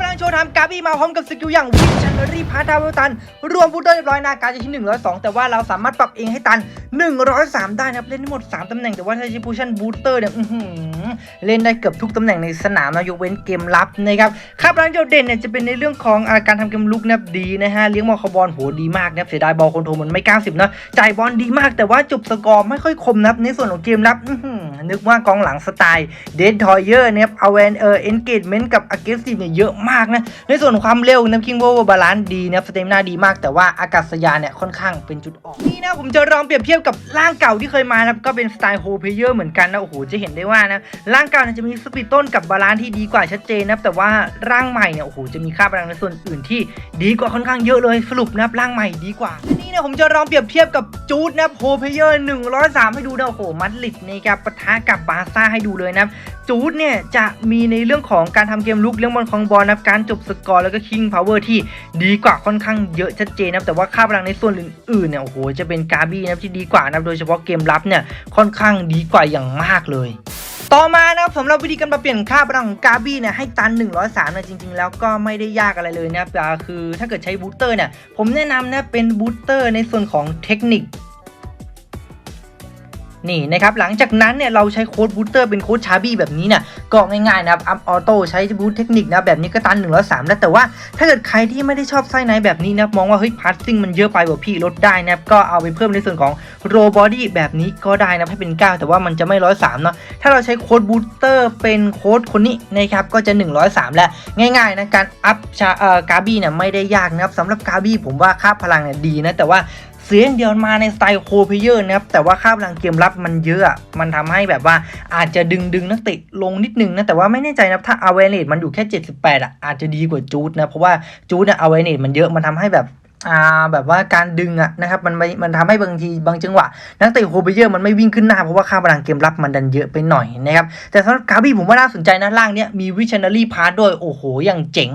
พลังโชว์ทำกาบี้มาพร้อมกับสกิลอย่างวิชันนารีพาร์ทาวเวลตัน รวมบูเตอร์เรียบร้อยนะการจะที่ 102 แต่ว่าเราสามารถปรับเองให้ตัน103 ได้นะครับเล่นได้หมด 3 ตำแหน่งแต่ว่าถ้าช้พูชันบูสเตอร์เนี่ยเล่นได้เกือบทุกตำแหน่งในสนามนะยกเว้นเกมรับนะครับค่าพลังโดดเด่นเนี่ยจะเป็นในเรื่องของอาการทำเกมลุกนะครับดีนะฮะเลี้ยงบอลคบอลโหดีมากนะครับเสียดายบอลคอนโทรลมันไม่ 90นะจ่ายบอลดีมากแต่ว่าจบสกอร์ไม่ค่อยคมนะครับในส่วนของเกมรับนึกว่ากองหลังสไตล์เดดทอยเยอร์นะครับเอาแวนเออเอนเกจเมนต์กับอ g เก s ซีเนี่ยเยอะมากนะในส่วนของความเร็วนะคิงโบบาลานซ์ดีนะครับสเตมินาดีมาก แต่ว่าอากาศยานเนี่ยค่อนข้างเป็นจุดอ่อนนี่นะผมจะลองเปรียบเทียบกับร่างเก่าที่เคยมานะก็เป็นสไตล์โฮเพเยอร์เหมือนกันนะโอ้โหจะเห็นได้ว่านะร่างเก่าจะมีสปีดต้นกับบาลานซ์ที่ดีกว่าชัดเจนนะแต่ว่าร่างใหม่เนี่ยโอ้โหจะมีค่าพลังในส่วนอื่นที่ดีกว่าค่อนข้างเยอะเลยสรุปนะครับร่างใหม่ดีกว่า นี่นะผมจะลองเปรียบเทียบกับจูดนะโฮเพเยอร์103 ให้ดูนะโอ้โหมัดลิดนะครับปะทะกับบาซ่าให้ดูเลยนะจูดเนี่ยจะมีในเรื่องของการทำเกมลุกเลี้ยงบอลของบอลนะการจบสกอร์แล้วก็คิงพาวเวอร์ที่ดีกว่าค่อนข้างเยอะชัดเจนนะแต่ว่าค่าพลังในส่วนอื่นๆเนี่ยโอ้โหจะเป็นกาบี้นะที่ดีกว่านะโดยเฉพาะเกมรับเนี่ยค่อนข้างดีกว่าอย่างมากเลย ต่อมานะครับสำหรับวิธีการปรับเปลี่ยนค่าพลังของกาบี้เนี่ยให้ตัน 103เนี่ยจริง ๆ แล้วก็ไม่ได้ยากอะไรเลยนะครับแต่คือถ้าเกิดใช้บูสเตอร์เนี่ยผมแนะนำนะเป็นบูสเตอร์ในส่วนของเทคนิค นี่นะครับหลังจากนั้นเนี่ยเราใช้โค้ดบูสเตอร์เป็นโค้ดชาบี้แบบนี้เนี่ยก็ง่ายๆนะครับอัพออโต้ใช้บูทเทคนิคนะแบบนี้ก็ตัน 1 0 3 แล้วแต่ว่าถ้าเกิดใครที่ไม่ได้ชอบไส้ในแบบนี้นะมองว่าเฮ้ยพาร์ซิ่งมันเยอะไปกว่าพี่ลดได้นะครับก็เอาไปเพิ่มในส่วนของโรบอดี้แบบนี้ก็ได้นะให้เป็น 9 แต่ว่ามันจะไม่ 103 เนาะถ้าเราใช้โค้ดบูสเตอร์เป็นโค้ดคนนี้นะครับก็จะ 103 แล้วง่ายๆนะการอัพชาเอ่อกาบี้เนี่ยไม่ได้ยากนะครับสำหรับกาบี้ผมว่าค่าพลังเนี่ยดีนะแต่ว่า เสียงเดียวมาในสไตล์โคเพเยอร์นะครับแต่ว่าค่าพลังเกมรับมันเยอะ มันทำให้แบบว่าอาจจะดึงดึงนักเตะลงนิดนึงนะแต่ว่าไม่แน่ใจนะถ้าอเวเนตมันอยู่แค่ 78อะอาจจะดีกว่าจูดนะเพราะว่าจูดเนี่ยอเวเนตมันเยอะมันทำให้แบบอ่าแบบว่าการดึงอะนะครับมันม,มันทำให้บางทีบางจังหวะ นักเตะโคเบเยอร์มันไม่วิ่งขึ้นหน้า เพราะว่าค่าพลังเกมรับมันดันเยอะไปหน่อยนะครับแต่สำหรับกาบี้ผมว่าน่าสนใจนะร่างเนี้ยมีวิชันนารีพาร์ด้วยโอ้โหอย่างเจ๋ง